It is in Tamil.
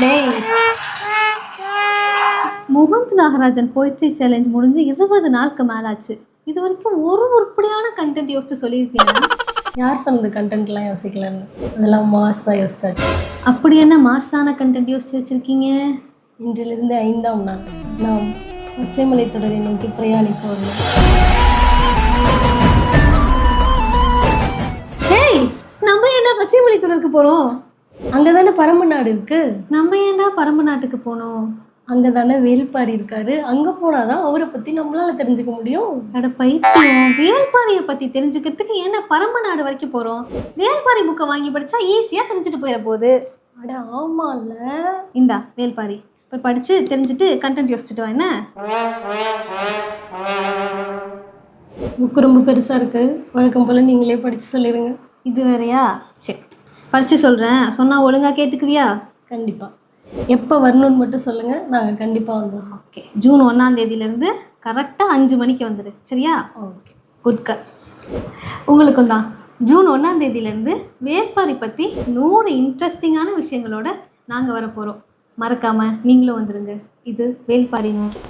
டேய். முகுந்த் நாகராஜன் போயிட்ரி சேலஞ்ச் முடிஞ்சு இருபது நாளுக்கு மேலாச்சு. இது வரைக்கும் ஒரு உருப்படியான கண்டென்ட் யோசிச்சு சொல்லியிருப்பீங்க. யார் சொன்னது கண்டென்ட்லாம் யோசிக்கலன்னு? அதெல்லாம் மாசாக யோசிச்சாச்சு. அப்படி என்ன மாசான கண்டென்ட் யோசிச்சு வச்சிருக்கீங்க? இன்றிலிருந்து ஐந்தாம் நாள். நாம் பச்சைமலை தொடரை நோக்கி பிரயாணிக்க டேய் நம்ம என்ன பச்சைமலை தொடருக்கு போறோம்? அங்கே தானே பரம நாடு இருக்கு? நம்ம ஏன்டா பரம்பு நாட்டுக்கு போனோம்? அங்கே தானே வேல்பாரி இருக்காரு. அங்கே போனாதான் அவரை பற்றி நம்மளால தெரிஞ்சுக்க முடியும்? அட பைத்தியம். வேல்பாரியை பத்தி தெரிஞ்சுக்கிறதுக்கு என்ன பரம்பு நாடு வரைக்கும் போறோம்? வேல்பாரி புக்கை வாங்கி படிச்சா ஈஸியா தெரிஞ்சுட்டு போயிட போகுது. அட ஆமால இந்தா வேல்பாரி. போய் படிச்சு தெரிஞ்சுட்டு கண்டென்ட் யோசிச்சுட்டு வா என்ன? புக்கு ரொம்ப பெருசாக இருக்கு. வழக்கம் போல் நீங்களே படித்து சொல்லிடுங்க இது வேறயா? சரி. படிச்சு சொல்றேன். சொன்னா ஒழுங்கா கேட்டுக்குவியா? கண்டிப்பாக எப்போ வரணும்னு மட்டும் சொல்லுங்கள் நாங்கள் கண்டிப்பாக வந்துடுறோம். ஓகே. ஜூன் ஒன்றாம் தேதியிலேருந்து கரெக்டாக அஞ்சு மணிக்கு வந்துடு சரியா? ஓகே. குட் கர் உங்களுக்கும் தான். ஜூன் ஒன்றாம் தேதியிலேருந்து வேட்பாரி பற்றி நூறு இன்ட்ரெஸ்டிங்கான விஷயங்களோட நாங்கள் வர போகிறோம் மறக்காமல் நீங்களும் வந்துடுங்க இது வேல்பாரி நூறு